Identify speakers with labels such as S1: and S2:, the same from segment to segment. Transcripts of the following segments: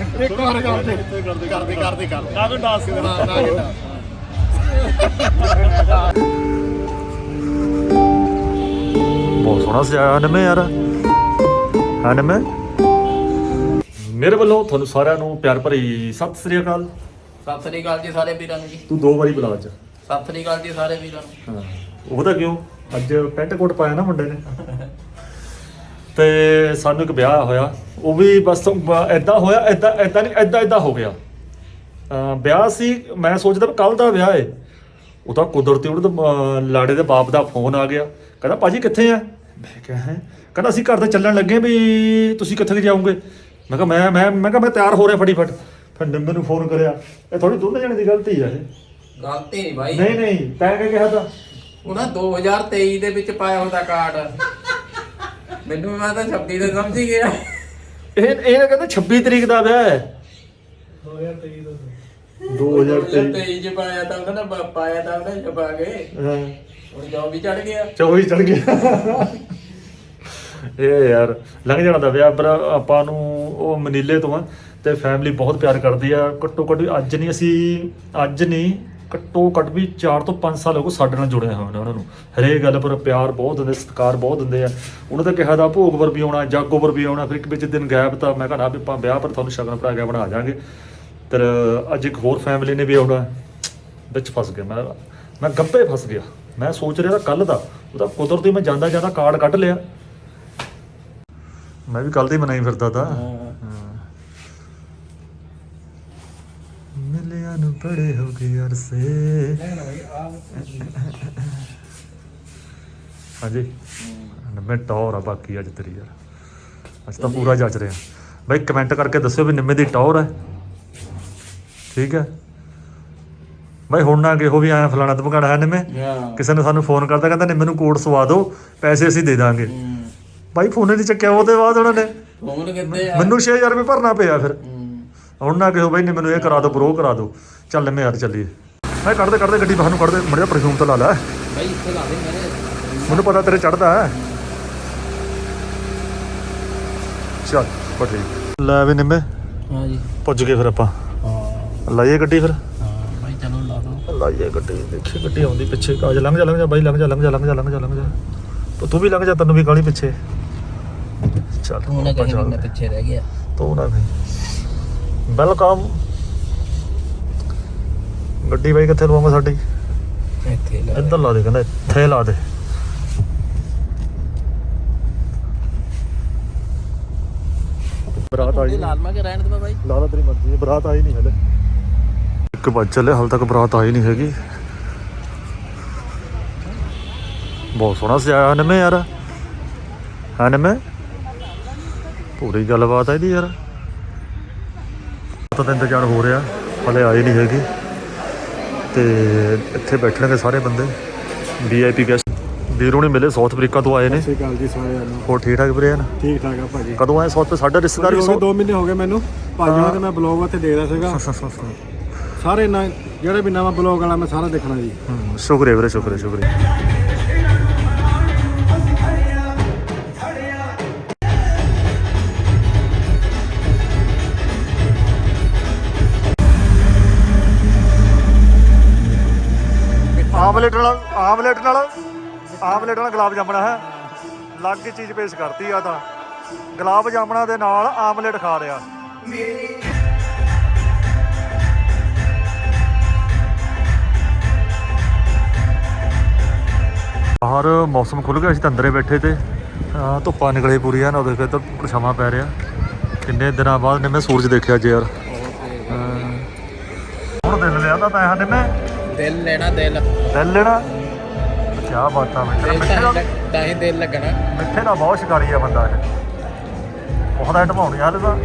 S1: ਇੱਕ ਵਾਰ ਕਰਦੇ ਕਰਦੇ ਕਰਦੇ ਕਰਦੇ। ਕਰ
S2: ਨਾ ਕੋਈ ਡਾਂਸ
S1: ਨਾ ਨਾ
S2: ਬਹੁਤ ਸੋਹਣਾ ਸਜਾਇਆ ਨਵੇਂ ਯਾਰ। ਹਾਂ ਨਵੇਂ ਮੇਰੇ ਵੱਲੋਂ ਤੁਹਾਨੂੰ ਸਾਰਿਆਂ ਨੂੰ ਪਿਆਰ ਭਰੀ ਸਤਿ ਸ੍ਰੀ ਅਕਾਲ।
S3: ਸਤਿ ਸ੍ਰੀ ਅਕਾਲ ਜੀ ਸਾਰੇ ਵੀਰਾਂ ਨੂੰ ਜੀ।
S2: ਤੂੰ ਦੋ ਵਾਰੀ ਬੁਲਾ ਅੱਜ।
S3: ਸਤਿ ਸ੍ਰੀ ਅਕਾਲ ਜੀ ਸਾਰੇ ਵੀਰਾਂ ਨੂੰ।
S2: ਹਾਂ। ਉਹਦਾ ਕਿਉਂ? ਅੱਜ ਪੈਂਟ ਕੋਟ ਪਾਇਆ ਨਾ ਮੁੰਡੇ ਨੇ। ਤੇ ਸਾਨੂੰ ਇੱਕ ਵਿਆਹ ਹੋਇਆ। ਉਹ ਵੀ ਬਸ ਐਦਾਂ ਹੋਇਆ ਐਦਾਂ ਐਦਾਂ ਨਹੀਂ ਐਦਾਂ ਐਦਾਂ ਹੋ ਗਿਆ। ਵਿਆਹ ਸੀ ਮੈਂ ਸੋਚਦਾ ਕੱਲ ਦਾ ਵਿਆਹ ਏ। ਉਹ ਤਾਂ ਕੁਦਰਤੀ ਉਹਦੇ ਲਾੜੇ ਦੇ ਬਾਪ ਦਾ ਫੋਨ ਆ ਗਿਆ। ਕਹਿੰਦਾ ਭਾਜੀ ਕਿੱਥੇ ਆ? ਮੈਂ ਕਿਹਾ ਹੈ? ਕਹਿੰਦਾ ਅਸੀਂ ਘਰ ਤੇ ਚੱਲਣ ਲੱਗੇ ਵੀ ਤੁਸੀਂ ਕਿੱਥੇ ਜਾਓਗੇ? ਮੈਂ ਕਿਹਾ ਮੈਂ ਮੈਂ ਮੈਂ ਕਿਹਾ ਮੈਂ ਤਿਆਰ ਹੋ ਰਿਹਾ ਫਟੀਫਟ। ਫਿਰ ਨਿੰਮੇ ਨੂੰ ਫੋਨ ਕਰਿਆ। ਇਹ ਥੋੜੀ ਦੋਨੇ ਜਣੇ ਦੀ ਗਲਤੀ ਆ ਇਹ।
S3: ਗਲਤੀ ਨਹੀਂ ਬਾਈ।
S2: ਨਹੀਂ ਨਹੀਂ ਤੈਂ ਕਿਹਾ ਤਾਂ।
S3: ਉਹਨਾਂ 2023 ਦੇ ਵਿੱਚ ਪਾਇਆ ਹੁੰਦਾ ਕਾਰਡ। ਮੈਨੂੰ ਮੈਂ ਤਾਂ 26 ਦੇ ਸਮਝ ਹੀ ਗਿਆ।
S2: ਇਹ ਇਹ ਕਹਿੰਦਾ 26 ਤਰੀਕ ਦਾ ਵਿਆਹ ਹੈ। 2023
S3: 2023 ਚ ਪਾਇਆ ਤਾਂ ਉਹਨਾਂ ਨੇ ਪਾਇਆ ਤਾਂ ਉਹਨੇ ਛਪਾ ਕੇ।
S2: ਹਾਂ।
S3: ਹੁਣ ਜੋ ਵੀ ਚੜ ਗਿਆ।
S2: 24 ਚੜ ਗਿਆ। ਇਹ ਯਾਰ ਲੰਘ ਜਾਣਾ ਦਾ ਵਿਆਹ ਪਰ ਆਪਾਂ ਨੂੰ ਉਹ ਮਨੀਲੇ ਤੋਂ ਆ ਤੇ ਫੈਮਿਲੀ ਬਹੁਤ ਪਿਆਰ ਕਰਦੀ ਆ। ਘੱਟੋ ਘੱਟ ਵੀ ਅੱਜ ਨਹੀਂ ਅਸੀਂ ਅੱਜ ਨਹੀਂ ਘੱਟੋ ਘੱਟ ਵੀ 4 ਤੋਂ 5 ਸਾਲ ਹੋ ਗਏ ਸਾਡੇ ਨਾਲ ਜੁੜੇ ਹੋਏ ਨੇ ਉਹਨਾਂ ਨੂੰ। ਹਰੇਕ ਗੱਲ ਪਰ ਪਿਆਰ ਬਹੁਤ ਦਿੰਦੇ, ਸਤਿਕਾਰ ਬਹੁਤ ਦਿੰਦੇ ਆ। ਉਹਨਾਂ ਦਾ ਕਿਹਾ ਦਾ ਭੋਗ ਪਰ ਵੀ ਆਉਣਾ, ਜਾਗੋ ਪਰ ਵੀ ਆਉਣਾ, ਫਿਰ ਇੱਕ ਵਿੱਚ ਦਿਨ ਗੈਪ ਤਾਂ ਮੈਂ ਕਹਣਾ ਵੀ ਆਪਾਂ ਵਿਆਹ ਪਰ ਤੁਹਾਨੂੰ ਸ਼ਗਨ ਭਰਾ ਕੇ ਬਣਾ ਜਾਾਂਗੇ ਤੇ ਅੱਜ ਇੱਕ ਹੋਰ ਫੈਮਿਲੀ ਨੇ ਵੀ ਆਉਣਾ। ਵਿੱਚ ਫਸ ਗਿਆ। ਮੈਂ ਮੈਂ ਗੱਪੇ ਫਸ ਗਿਆ। ਮੈਂ ਸੋਚ ਰਿਹਾ ਕੱਲ ਦਾ ਉਹਦਾ ਕੁਦਰਤੀ ਮੈਂ ਜਾਂਦਾ ਜਾਂਦਾ ਕਾਰਡ ਕੱਢ ਲਿਆ। ਮੈਂ ਵੀ ਕੱਲ ਦੀ ਮਨਾਈ ਫਿਰਦਾ ਤਾਂ। ਮਿਲਿਆ ਨੂੰ ਬੜੇ ਹੋ ਗਏ ਅਰਸੇ। ਹਾਂਜੀ। ਨਿੰਮੇ ਟੌਰ ਆ ਬਾਕੀ ਅੱਜ ਤੇਰੀ ਯਾਰ। ਅੱਜ ਤਾਂ ਪੂਰਾ ਜੱਜ ਰਿਹਾ। ਬਾਈ ਕਮੈਂਟ ਕਰਕੇ ਦੱਸਿਓ ਵੀ ਨਿੰਮੇ ਦੀ ਟੌਰ ਹੈ। ਠੀਕ ਹੈ। ਬਾਈ ਹੁਣ ਨਾ ਕਿਹੋ ਵੀ ਆਇਆ ਫਲਾਣਾ ਧਮਕਾਣਾ ਹੈ ਨਿੰਮੇ। ਕਿਸੇ ਨੇ ਸਾਨੂੰ ਫੋਨ ਕਰਦਾ ਕਹਿੰਦਾ ਨਿੰਮੇ ਨੂੰ ਕੋਡ ਸਵਾ ਦਿਓ ਪੈਸੇ ਅਸੀਂ ਦੇ ਦਾਂਗੇ। ਬਾਈ ਫੋਨ ਨਹੀਂ ਚੱਕਿਆ ਉਹਦੇ ਬਾਅਦ ਉਹਨਾਂ ਨੇ।
S3: ਫੋਨ ਆ?
S2: ਮੈਨੂੰ 6000 ਰੁਪਏ ਭਰਨਾ ਪਿਆ ਫਿਰ। ਹੁਣ ਨਾ ਕਿਹੋ ਬਾਈ ਨੇ ਮੈਨੂੰ ਇਹ ਕਰਾ ਦਿਓ ਬਰੋ ਕਰਾ ਦਿਓ। ਚੱਲ ਨਿੰਮੇ ਯਾਰ ਚੱਲੀਏ। ਮੈਂ ਕੱਢਦੇ ਕੱਢਦੇ ਗੱਡੀ ਬਾਹਰ ਨੂੰ ਕੱਢਦੇ ਮੜਿਆ ਪਰਫਿਊਮ ਤਾਂ ਲਾ ਲੈ।
S3: ਬਾਈ ਇੱਥੇ ਲਾ ਦੇ ਮੇਰੇ।
S2: ਮੈਨੂੰ ਪਤਾ ਤੇਰੇ ਚੜਦਾ ਹੈ। ਚੱਲ ਬੜੀ ਲੈ ਵੀ ਨਿੰਮੇ।
S3: ਹਾਂ ਜੀ।
S2: ਪੁੱਜ ਗਏ ਫਿਰ ਆਪਾਂ।
S3: ਹਾਂ।
S2: ਲਾਈਏ ਗੱਡੀ ਫਿਰ।
S3: ਹਾਂ ਬਾਈ ਚਲੋ ਲਾ ਦੋ।
S2: ਲਾਈਏ ਗੱਡੀ ਦੇਖੀ ਗੱਡੀ ਆਉਂਦੀ ਪਿੱਛੇ। ਕਾਜ ਲੰਘ ਜਾ ਲੰਘ ਜਾ ਬਾਈ ਲੰਘ ਜਾ ਲੰਘ ਜਾ ਲੰਘ ਜਾ ਲੰਘ ਜਾ ਲੰਘ ਜਾ। ਤੂੰ ਵੀ ਲੰਘ ਜਾ ਤੈਨੂੰ ਵੀ ਕਾਲੀ ਪਿੱਛੇ। ਚੱਲ
S3: ਤੂੰ ਨਾ
S2: ਆਪਾਂ
S3: ਕਹੇ
S2: ਚੱਲਦੇ।
S3: ਮੈਂ ਪਿੱਛੇ ਰਹਿ ਗਿਆ।
S2: ਤੂੰ ਨਾ ਕਹੀਂ। ਵੈਲਕਮ ਗੱਡੀ ਬਾਈ ਕਿੱਥੇ ਲਵਾਂਗਾ ਸਾਡੀ?
S3: ਇੱਥੇ ਲਾ
S2: ਇੱਧਰ ਲਾ ਦੇ ਕਹਿੰਦਾ ਇੱਥੇ ਲਾ ਦੇ। ਬਰਾਤ ਆਈ
S3: ਲਾਲ ਮਾ ਕੇ ਰਹਿਣ ਦੇ ਬਾਈ।
S2: ਲਾਲਾ ਤੇਰੀ ਮਰਜ਼ੀ ਹੈ ਬਰਾਤ ਆਈ ਨਹੀਂ ਹਲੇ। ਇੱਕ ਵੱਜ ਚੱਲੇ ਹਾਲ ਤੱਕ ਬਰਾਤ ਆਈ ਨਹੀਂ ਹੈਗੀ। ਬਹੁਤ ਸੋਹਣਾ ਸਜਾਇਆ ਨਵੇਂ ਯਾਰ। ਹਾਂ ਨਵੇਂ ਪੂਰੀ ਗੱਲਬਾਤ ਹੈ ਇਹਦੀ ਯਾਰ। ਤਾਂ ਤਾਂ ਇੰਤਜ਼ਾਰ ਹੋ ਰਿਹਾ ਹਲੇ ਆਈ ਨਹੀਂ ਹੈਗੀ। ਤੇ ਇੱਥੇ ਬੈਠਣਗੇ ਸਾਰੇ ਬੰਦੇ। ਵੀਆਈਪੀ ਗੈਸਟ ਵੀਰੋਂ ਨੇ ਮਿਲੇ ਸਾਊਥ ਅਫਰੀਕਾ ਤੋਂ ਆਏ ਨੇ।
S1: ਸਤਿ ਸ਼੍ਰੀ ਅਕਾਲ ਜੀ ਸਾਰਿਆਂ ਨੂੰ।
S2: ਹੋਰ ਠੀਕ ਠਾਕ ਵੀਰੇ ਹਨ?
S1: ਠੀਕ ਠਾਕ ਆ ਭਾਜੀ।
S2: ਕਦੋਂ ਆਏ ਸਾਊਥ ਤੇ ਸਾਡਾ ਰਿਸ਼ਤੇਦਾਰ ਵੀ ਸਾਊਥ
S1: 2 ਮਹੀਨੇ ਹੋ ਗਏ ਮੈਨੂੰ। ਭਾਜੀ ਤੇ ਮੈਂ ਬਲੌਗ ਉੱਤੇ ਦੇ ਰਿਹਾ ਸੀਗਾ। ਸਾਰੇ ਨਾ ਜਿਹੜੇ ਵੀ ਨਵਾਂ ਬਲੌਗ ਵਾਲਾ ਮੈਂ ਸਾਰਾ ਦੇਖਣਾ ਜੀ।
S2: ਸ਼ੁਕਰੀਆ ਵੀਰੇ ਸ਼ੁਕਰੀਆ ਸ਼ੁਕਰੀਆ। ਆਮਲੇਟ ਨਾਲ ਆਮਲੇਟ ਨਾਲ ਆਮਲੇਟ ਨਾਲ ਗੁਲਾਬ ਜਾਮਣਾ ਹੈ। ਲੱਗ ਚੀਜ਼ ਪੇਸ਼ ਕਰਤੀ ਆ ਤਾਂ। ਗੁਲਾਬ ਜਾਮਣਾ ਦੇ ਨਾਲ ਆਮਲੇਟ ਖਾ ਰਿਹਾ। ਬਾਹਰ ਮੌਸਮ ਖੁੱਲ ਗਿਆ ਸੀ ਅੰਦਰੇ ਬੈਠੇ ਤੇ। ਧੁੱਪਾਂ ਨਿਕਲੇ ਪੂਰੀ ਆ ਨਾ ਉਹਦੇ ਫਿਰ ਤਾਂ ਪਰਛਾਵਾਂ ਪੈ ਰਿਹਾ। ਕਿੰਨੇ ਦਿਨਾਂ ਬਾਅਦ ਨੇ ਮੈਂ ਸੂਰਜ ਦੇਖਿਆ ਅੱਜ ਯਾਰ। ਹਾਂ। ਹੁਣ ਦਿਲ ਲਿਆ ਤਾਂ ਤੈਂ ਨੇ ਮੈਂ
S3: ਦਿਲ ਲੈਣਾ ਦਿਲ।
S2: ਦਿਲ ਲੈਣਾ? ਕੀ ਬਾਤਾਂ ਮੈਂ
S3: ਦਿਲ
S2: ਮਿੱਠੇ ਦਾ
S3: ਤਾਂ ਹੀ ਦਿਲ ਲੱਗਣਾ।
S2: ਮਿੱਠੇ ਦਾ ਬਹੁਤ ਸ਼ਿਕਾਰੀ ਆ ਬੰਦਾ ਇਹ। ਬਹੁਤ ਆਈਟਮ ਆਉਣੀ ਹਾਲੇ ਤਾਂ।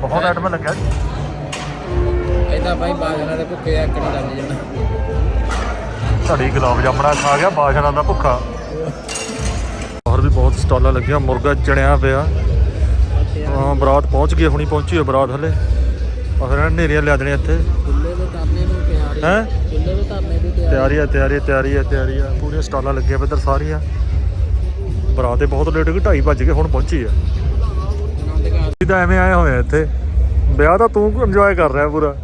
S2: ਬਹੁਤ ਆਈਟਮ ਲੱਗਿਆ।
S3: ਇਹਦਾ ਬਾਈ ਬਾਜਣਾ ਦੇ ਭੁੱਖੇ ਆਕਣ ਲੱਗ ਜਾਣਾ।
S2: ਘੜੀ ਗੁਲਾਬ ਜਾਮਣਾ ਖਾ ਗਿਆ ਬਾਸ਼ਨਾ ਦਾ ਭੁੱਖਾ। ਹੋਰ ਵੀ ਬਹੁਤ ਸਟਾਲਾਂ ਲੱਗੀਆਂ ਮੁਰਗਾ ਚਣਿਆ ਪਿਆ। ਹਾਂ ਬਰਾਤ ਪਹੁੰਚ ਗਈ ਹੁਣੀ ਪਹੁੰਚੀ ਹੈ ਬਰਾਤ ਹਲੇ। ਆ ਫਿਰ ਹਨੇਰੀਆਂ ਲਿਆ ਦੇਣੀਆਂ ਇੱਥੇ।
S3: ਦੇ ਨੂੰ
S2: ਹੈਂ?
S3: ਤਿਆਰੀ
S2: ਤਿਆਰੀ ਆ ਤਿਆਰੀ ਆ ਤਿਆਰੀ ਆ ਤਿਆਰੀ ਆ ਪੂਰੀਆਂ ਸਟਾਲਾਂ ਲੱਗੀਆਂ ਪਏ ਇੱਧਰ ਸਾਰੀਆਂ। ਬਰਾਤ ਤੇ ਬਹੁਤ ਲੇਟ ਹੋ ਗਈ 2:30 ਵੱਜ ਗਏ, ਹੁਣ ਪਹੁੰਚੀ ਆ।
S3: ਆਨੰਦ
S2: ਅਸੀਂ ਤਾਂ ਐਵੇਂ ਆਏ ਹੋਏ ਆ ਇੱਥੇ। ਵਿਆਹ ਤਾਂ ਤੂੰ ਇੰਜੋਏ ਕਰ ਰਿਹਾ ਪੂਰਾ।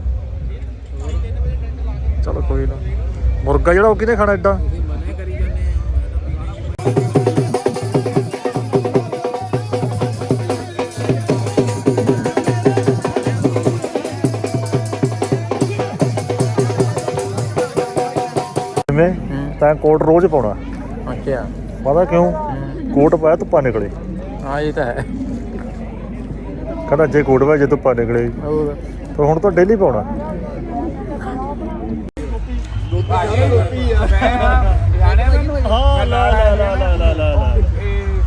S2: ਚਲੋ ਕੋਈ ਨਾ। ਮੁਰਗਾ ਜਿਹੜਾ ਉਹ ਕਿਹਨੇ ਖਾਣਾ ਐਡਾ ਕਿਵੇਂ? ਤਾਂ ਕੋਟ ਰੋਜ਼ ਪਾਉਣਾ।
S3: ਅੱਛਾ।
S2: ਪਤਾ ਕਿਉਂ? ਕੋਟ ਪਾਇਆ ਧੁੱਪਾ ਨਿਕਲੇ।
S3: ਹਾਂ ਇਹ ਤਾਂ ਹੈ।
S2: ਕਹਿੰਦਾ ਜੇ ਕੋਟ ਪਾਇਆ ਜੇ ਧੁੱਪਾ ਨਿਕਲੇ।
S3: ਹੋਰ?
S2: ਪਰ ਹੁਣ ਤਾਂ ਡੇਲੀ ਪਾਉਣਾ। ਹਾਂ ਲਾ ਲਾ ਲਾ ਲਾ ਲਾ ਲਾ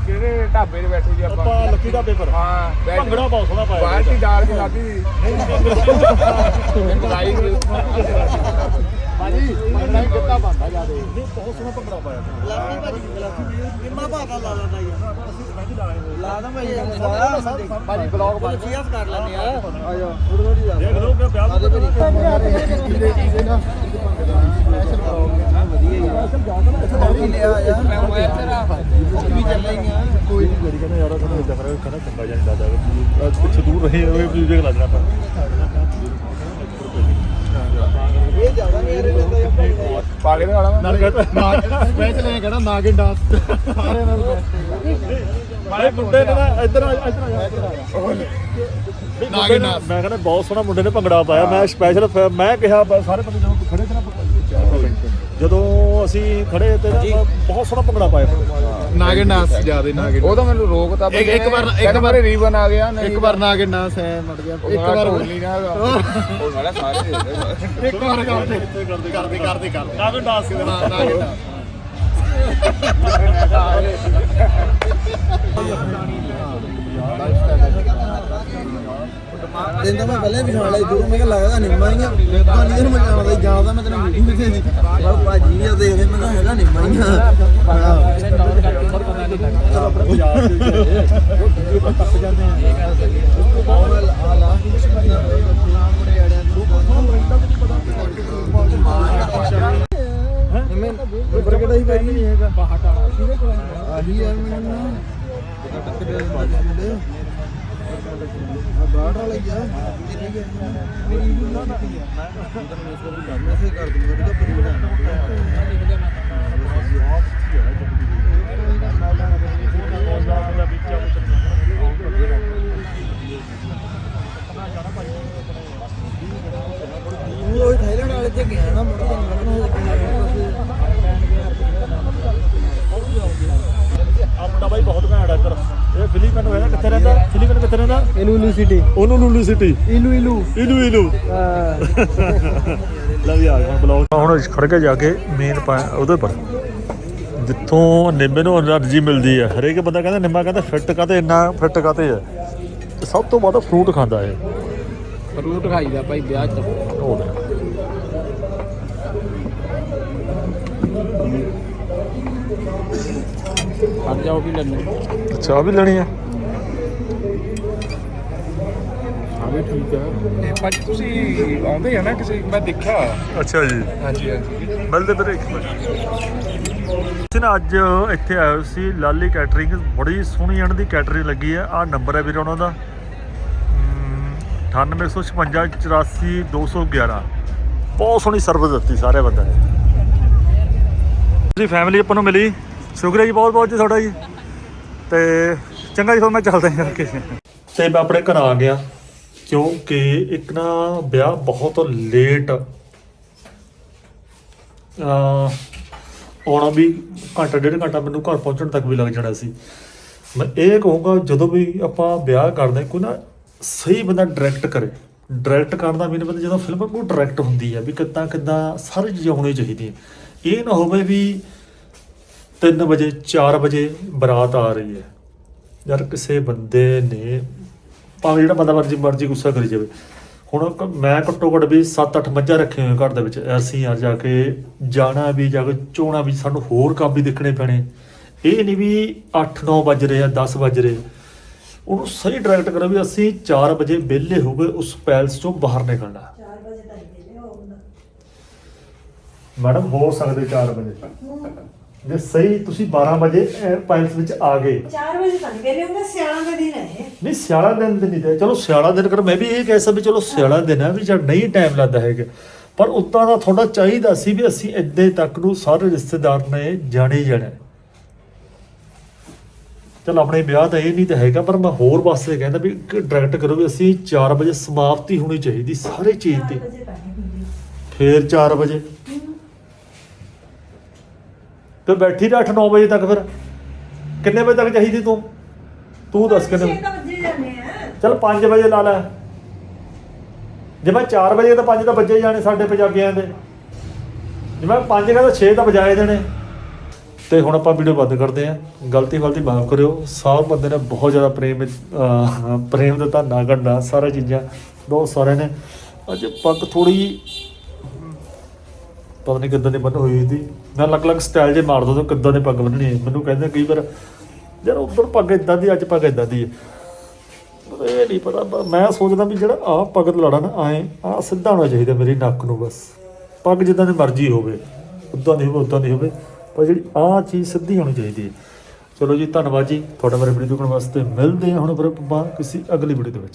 S4: ਕਿਹੜੇ ਢਾਬੇ ਤੇ ਬੈਠੇ ਜੀ ਆਪਾਂ
S2: ਆਪਾਂ ਲੱਕੀ ਦਾ ਪੇਪਰ।
S4: ਹਾਂ
S2: ਭੰਗੜਾ ਬਹੁਤ ਸੋਹਣਾ ਪਾਇਆ।
S4: ਬਾਲਟੀ ਦਾਲ ਦੀ ਖਾਦੀ ਲਾਈ
S1: ਭਾਜੀ ਮੰਗਣਾ ਹੀ ਕਿੱਤਾ ਬੰਦਾ ਜਾਦੇ
S2: ਬਹੁਤ ਸੋਹਣਾ ਭੰਗੜਾ ਪਾਇਆ
S1: ਕਿੰਨਾ ਭਾਗਾ ਲਾ ਲੈਂਦਾ ਯਾਰ ਲਾ ਦਾਂ ਭਾਈ ਭਾਜੀ ਬਲੌਗ ਬਣ ਸੀਐਸ ਕਰ ਲੈਂਦੇ ਆ ਆ ਜਾ ਥੋੜੀ ਥੋੜੀ ਜਾ
S2: ਦੇਖ ਲਓ ਕਿ ਵਿਆਹ ਦਾ ਕੋਈ ਨਹੀਂ ਗੜੀ ਕਹਿੰਦਾ ਯਾਰ ਤੁਹਾਨੂੰ ਇਦਾਂ ਕਰੇ ਕਹਿੰਦਾ ਚੰਗਾ ਜਾਂ ਦਾਦਾ ਪਿੱਛੇ ਦੂਰ ਰਹੇ ਹੋਏ ਮਿਊਜ਼ਿਕ ਲੱਜਣਾ ਪਰ
S1: ਇਹ ਜ਼ਿਆਦਾ
S4: ਪਾਗਲ ਵਾਲਾ
S1: ਨਾਲ ਕਹਿੰਦਾ ਨਾ ਸਪੈਸ਼ਲ ਐ ਕਹਿੰਦਾ ਨਾਗਿਨ ਡਾਂਸ। ਸਾਰੇ ਨਾਲ
S2: ਮਾਰੇ ਮੁੰਡੇ ਨੇ ਨਾ ਇੱਧਰ ਆ ਇੱਧਰ ਆ ਨਾਗੇ ਮੈਂ ਕਹਿੰਦਾ ਬਹੁਤ ਸੋਹਣਾ ਮੁੰਡੇ ਨੇ ਭੰਗੜਾ ਪਾਇਆ। ਮੈਂ ਸਪੈਸ਼ਲ ਮੈਂ ਕਿਹਾ ਬ- ਸਾਰੇ ਬੰਦੇ ਜਦੋਂ ਖੜੇ ਤੇ ਨਾ ਜਦੋਂ ਅਸੀਂ ਖੜੇ ਤੇ ਨਾ ਬਹੁਤ ਸੋਹਣਾ ਭੰਗੜਾ ਪਾਇਆ।
S1: ਨਾਗਿਨ ਡਾਂਸ ਜ਼ਿਆਦਾ ਨਾਗਿਨ
S4: ਉਹ ਤਾਂ ਮੈਨੂੰ ਰੋਕਤਾ
S1: ਇੱਕ- ਇੱਕ ਵਾਰ- ਇੱਕ
S4: ਵਾਰ ਰੀਵਨ ਆ ਗਿਆ ਨਹੀਂ
S1: ਇੱਕ ਵਾਰ ਨਾਗਿਨ ਡਾਂਸ ਐ ਮੜ ਗਿਆ। ਇੱਕ ਵਾਰ ਹੋਰ।
S4: ਨਹੀਂ ਨਾ ਉਹ ਸਾਲਾ ਸਾਰੇ
S1: ਇੱਕ ਵਾਰ ਕਰਦੇ ਕਰਦੇ ਕਰਦੇ ਕਰਦੇ ਕਰਦੇ।
S2: ਨਾਗੇ ਡਾਂਸ
S1: ਹਾਂ ਨਾਗਿਨ ਡਾਂਸ
S5: ਦਿਨ ਤਾਂ ਮੈਂ ਪਹਿਲਾਂ ਵੀ ਖਾਣ ਲਈ ਦੂਰ ਮੈਂ ਕਿਹਾ ਲੱਗਦਾ ਨਿੰਮਾ ਹੀ ਆ। ਪਾਣੀ ਦੇ ਮੈਂ ਜਾਣਦਾ ਜਾਣਦਾ ਮੈਂ ਤੈਨੂੰ ਮੀਟਿੰਗ ਕਿੱਥੇ ਸੀ। ਮੈਂ ਭਾਜੀ ਆ ਦੇਖ ਮੈਂ ਤਾਂ ਹੈਗਾ ਨਿੰਮਾ ਹੀ ਆ। ਨਿੰਮੇ ਨੰਬਰ ਕਿਹੜਾ ਸੀ ਭਾਈ ਨਹੀਂ ਹੈਗਾ ਬਾਹਟ ਵਾਲਾ ਆਹੀ ਯਾਰ ਮੈਨੂੰ ਨਾ ਟੱਕ ਦੇ ਮੁੰਡੇ ਆ ਬਾਹਟ ਵਾਲਾ ਹੀ ਆ ਕਿੱਥੇ ਗਿਆ ਮੇਰੀ ਵੀ ਨਾ ਨਾ ਮੈਸੇਜ ਕਰ ਦੂੰਗਾ ਜਿਹੜਾ ਪਰੀ ਉਹ ਥਾਈਲੈਂਡ ਵਾਲੇ ਤੇ ਗਿਆ ਨਾ ਮੁੜ ਕੇ ਲੱਗਣਾ
S2: ਆ ਮੁੰਡਾ ਬਾਈ ਬਹੁਤ ਘੈਂਟ ਆ ਇੱਧਰ। ਇਹ ਫਿਲੀਪੀਨ ਹੋਇਆ ਕਿੱਥੇ ਰਹਿੰਦਾ? ਫਿਲੀਪੀਨ ਕਿੱਥੇ ਰਹਿੰਦਾ?
S1: Iloilo city.
S2: ਉਹਨੂੰ ਲੂਲੂ ਸਿਟੀ।
S1: ਇਲੂ ਇਲੂ।
S2: ਇਲੂ ਇਲੂ। ਲੈ ਵੀ ਆ ਗਿਆ ਬਲੌਗ ਹੁਣ ਖੜ ਕੇ ਜਾ ਕੇ ਮੇਨ ਉਹਦੇ ਪਰ ਜਿੱਥੋਂ ਨਿੰਬੇ ਨੂੰ એનર્ਜੀ ਮਿਲਦੀ ਹੈ ਹਰੇਕ ਬੰਦਾ ਕਹਿੰਦਾ ਨਿੰਬਾ ਕਹਿੰਦਾ ਫਿੱਟ ਕਾਤੇ ਇੰਨਾ ਫਿੱਟ ਕਾਤੇ ਹੈ ਸਭ ਤੋਂ ਵੱਧ ਫਰੂਟ ਖਾਂਦਾ ਹੈ
S3: ਫਰੂਟ ਖਾਈਦਾ ਭਾਈ ਵਿਆਹ ਚ।
S2: ਹੋਰ।
S3: ਹਟ ਜਾਓ ਵੀ ਲੈਣੇ।
S2: ਅੱਛਾ ਆਹ ਵੀ ਲੈਣੀ ਹੈ
S3: ਆ ਵੀ ਠੀਕ ਹੈ ਇਹ
S4: ਭਾਜੀ ਤੁਸੀਂ ਆਉਂਦੇ ਆ ਨਾ ਕਿਸੇ ਮੈਂ ਦੇਖਿਆ।
S2: ਅੱਛਾ ਜੀ।
S4: ਹਾਂਜੀ ਹਾਂਜੀ।
S2: ਬਲਦੇ ਫਿਰ ਇੱਕ ਮਿੰਟ ਅਸੀਂ ਨਾ ਅੱਜ ਇੱਥੇ ਆਏ ਹੋਏ ਸੀ ਲਾਲੀ ਕੈਟਰਿੰਗ। ਬੜੀ ਸੋਹਣੀ ਇਹਨਾਂ ਦੀ ਕੈਟਰਿੰਗ ਲੱਗੀ ਹੈ ਆਹ ਨੰਬਰ ਹੈ ਵੀਰ ਉਹਨਾਂ ਦਾ। ਅਮ, 9856 84 211 ਬਹੁਤ ਸੋਹਣੀ ਸਰਵਿਸ ਦਿੱਤੀ ਸਾਰੇ ਬੰਦੇ ਨੇ। ਜੀ ਫੈਮਿਲੀ ਆਪਾਂ ਨੂੰ ਮਿਲੀ? ਸ਼ੁਕਰੀਆ ਜੀ ਬਹੁਤ ਬਹੁਤ ਜੀ ਤੁਹਾਡਾ ਜੀ। ਤੇ ਚੰਗਾ ਜੀ ਫਿਰ ਮੈਂ ਚੱਲਦਾ ਹਾਂ ਕਰਕੇ ਤੇ ਮੈਂ ਆਪਣੇ ਘਰ ਆ ਗਿਆ। ਕਿਉਂਕਿ ਇੱਕ ਨਾ ਵਿਆਹ ਬਹੁਤ ਲੇਟ ਅਹ ਆਉਣਾ ਵੀ ਘੰਟਾ, ਡੇਢ ਘੰਟਾ ਮੈਨੂੰ ਘਰ ਪਹੁੰਚਣ ਤੱਕ ਵੀ ਲੱਗ ਜਾਣਾ ਸੀ। ਮੈਂ ਇਹ ਕਹੂੰਗਾ, ਜਦੋਂ ਵੀ ਆਪਾਂ ਵਿਆਹ ਕਰਦੇ ਕੋਈ ਨਾ ਸਹੀ ਬੰਦਾ ਡਾਇਰੈਕਟ ਕਰੇ। ਡਾਇਰੈਕਟ ਕਰਨ ਦਾ ਮੈਨੂੰ ਪਤਾ ਜਦੋਂ ਫਿਲਮ ਕੋਈ ਡਾਇਰੈਕਟ ਹੁੰਦੀ ਹੈ ਵੀ ਕਿੱਦਾਂ ਕਿੱਦਾਂ, ਸਾਰੀ ਚੀਜ਼ਾਂ ਹੋਣੀ ਚਾਹੀਦੀਆਂ। ਇਹ ਨਾ ਹੋਵੇ ਵੀ 3 ਵਜੇ 4 ਵਜੇ ਬਰਾਤ ਆ ਰਹੀ ਹੈ। ਯਾਰ ਕਿਸੇ ਬੰਦੇ ਨੇ, ਭਾਵੇਂ ਜਿਹੜਾ ਬੰਦਾ ਮਰਜ਼ੀ ਮਰਜ਼ੀ ਗੁੱਸਾ ਕਰੀ ਜਾਵੇ। ਹੁਣ ਕ- ਮੈਂ ਘੱਟੋ ਘੱਟ ਵੀ 7-8 ਮੱਝਾਂ ਰੱਖੀਆਂ ਹੋਈਆਂ ਘਰ ਦੇ ਵਿੱਚ ਅਸੀਂ ਯਾਰ ਜਾ ਕੇ ਜਾਣਾ ਵੀ ਜਾ ਕੇ ਚੋਣਾ ਵੀ ਸਾਨੂੰ ਹੋਰ ਕੰਮ ਵੀ ਦੇਖਣੇ ਪੈਣੇ। ਇਹ ਨਹੀਂ ਵੀ 8-9 ਵੱਜ ਰਹੇ ਆ 10 ਵੱਜ ਰਹੇ ਉਹਨੂੰ ਸਹੀ ਡਾਇਰੈਕਟ ਕਰੋ ਵੀ ਅਸੀਂ 4 ਵਜੇ ਵਿਹਲੇ ਹੋ ਗਏ ਉਸ ਪੈਲਸ ਚੋਂ ਬਾਹਰ ਨਿਕਲਣਾ। 4 ਵਜੇ ਤੱਕ ਵਿਹਲੇ ਹੋ ਮੈਡਮ ਹੋ ਸਕਦੇ 4 ਵਜੇ। ਜੇ ਸਹੀ ਤੁਸੀਂ 12 ਵਜੇ ਪੈਲਸ ਵਿੱਚ ਆ ਗਏ।
S6: 4 ਵਜੇ ਤਾਂ ਨਹੀਂ ਵੇਲੇ ਹੁੰਦਾ ਸਿਆਲਾਂ ਦਾ ਦਿਨ ਹੈ
S2: ਨਹੀਂ ਸਿਆਲਾ ਦਿਨ ਤੇ ਨਹੀਂ ਤੇ ਚਲੋ ਸਿਆਲਾ ਦਿਨ ਕਰ ਮੈਂ ਵੀ ਇਹ ਕਹਿ ਸਕਦਾ ਵੀ ਚਲੋ ਸਿਆਲਾ ਦਿਨ ਹੈ ਵੀ ਜਦ ਨਹੀਂ ਟਾਈਮ ਲੱਗਦਾ ਹੈਗਾ। ਪਰ ਉਤਾਂ ਦਾ ਥੋੜਾ ਚਾਹੀਦਾ ਸੀ ਵੀ ਅਸੀਂ ਇੱਦੇ ਤੱਕ ਨੂੰ ਸਾਰੇ ਰਿਸ਼ਤੇਦਾਰ ਨੇ ਜਾਣੇ ਜਾਣਾ। ਚਲ ਆਪਣੇ ਵਿਆਹ ਤਾਂ ਇਹ ਨਹੀਂ ਤਾਂ ਹੈਗਾ ਪਰ ਮੈਂ ਹੋਰ ਵਾਸਤੇ ਕਹਿੰਦਾ ਵੀ ਡਾਇਰੈਕਟ ਕਰੋ ਵੀ ਅਸੀਂ 4 ਵਜੇ ਸਮਾਪਤੀ ਹੋਣੀ ਚਾਹੀਦੀ ਸਾਰੇ ਚੀਜ਼ ਦੀ
S6: 4 ਵਜੇ ਤਾਂ
S2: ਫੇਰ 4 ਵਜੇ। ਫਿਰ ਬੈਠੀ ਰਹਿ 8-9 ਵਜੇ ਤੱਕ ਫਿਰ। ਕਿੰਨੇ ਵਜੇ ਤੱਕ ਚਾਹੀਦੀ ਤੂੰ? ਤੂੰ ਦੱਸ ਕਿੰਨੇ
S6: ਛੇ ਤਾਂ ਵਜੇ ਜਾਂਦੇ ਆ।
S2: ਚਲ 5 ਵਜੇ ਲਾ ਲੈ। ਜੇ ਮੈਂ 4 ਵਜੇ ਤਾਂ 5 ਤਾਂ ਵੱਜੇ ਜਾਣੇ ਸਾਡੇ ਪੰਜਾਬੀਆਂ ਦੇ। ਜੇ ਮੈਂ 5 ਕਹਿੰਦਾ 6 ਤਾਂ ਵਜਾਏ ਦੇਣੇ। ਤੇ ਹੁਣ ਆਪਾਂ ਵੀਡੀਓ ਬੰਦ ਕਰਦੇ ਆਂ ਗਲਤੀ ਗਲਤੀ ਮਾਫ ਕਰਿਓ। ਸਭ ਬੰਦੇ ਨੇ ਬਹੁਤ ਜ਼ਿਆਦਾ ਪ੍ਰੇਮ ਅਹ ਪ੍ਰੇਮ ਦਾ ਧਾਨਾ ਕਰਨਾ ਸਾਰਾ ਚੀਜ਼ਾਂ। ਬਹੁਤ ਸਾਰੇ ਨੇ। ਅੱਜ ਪੱਗ ਥੋੜੀ ਪਤਾ ਨਹੀਂ ਕਿੱਦਾਂ ਦੀ ਬੰਨ ਹੋਈ ਸੀ। ਮੈਂ ਅਲੱਗ-ਅਲੱਗ ਸਟਾਈਲ ਜੇ ਮਾਰਦਾ ਤਾਂ ਕਿੱਦਾਂ ਦੇ ਪੱਗ ਬੰਨਣੀ ਹੈ ਮੈਨੂੰ ਕਹਿੰਦੇ ਕਈ ਵਾਰ, ਯਾਰ ਉਧਰ ਪੱਗ ਇਦਾਂ ਦੀ ਅੱਜ ਪੱਗ ਇਦਾਂ ਦੀ ਹੈ ਪਰ ਇਹ ਨਹੀਂ ਪਤਾ ਮੈਂ ਸੋਚਦਾ ਵੀ ਜਿਹੜਾ ਆਹ ਪੱਗ ਲੜਾ ਨਾ, ਆਏ ਆ ਸਿੱਧਾ ਹੋਣਾ ਚਾਹੀਦਾ ਮੇਰੀ ਨੱਕ ਨੂੰ ਬਸ। ਪੱਗ ਜਿੱਦਾਂ ਦੀ ਮਰਜ਼ੀ ਹੋਵੇ, ਉਦਾਂ ਦੀ ਹੋਵੇ, ਉਦਾਂ ਦੀ ਹੋਵੇ, ਪਰ ਜਿਹੜੀ ਆਹ ਚੀਜ਼ ਸਿੱਧੀ ਹੋਣੀ ਚਾਹੀਦੀ ਹੈ ਚਲੋ ਜੀ, ਧੰਨਵਾਦ ਜੀ, ਤੁਹਾਡਾ ਮੇਰੇ ਵੀਡੀਓ ਦੇਖਣ ਵਾਸਤੇ। ਮਿਲਦੇ ਹਾਂ ਹੁਣ ਫਿਰ ਆਪਾਂ ਕਿਸੇ ਅਗਲੀ ਵੀਡੀਓ ਦੇ ਵਿੱਚ।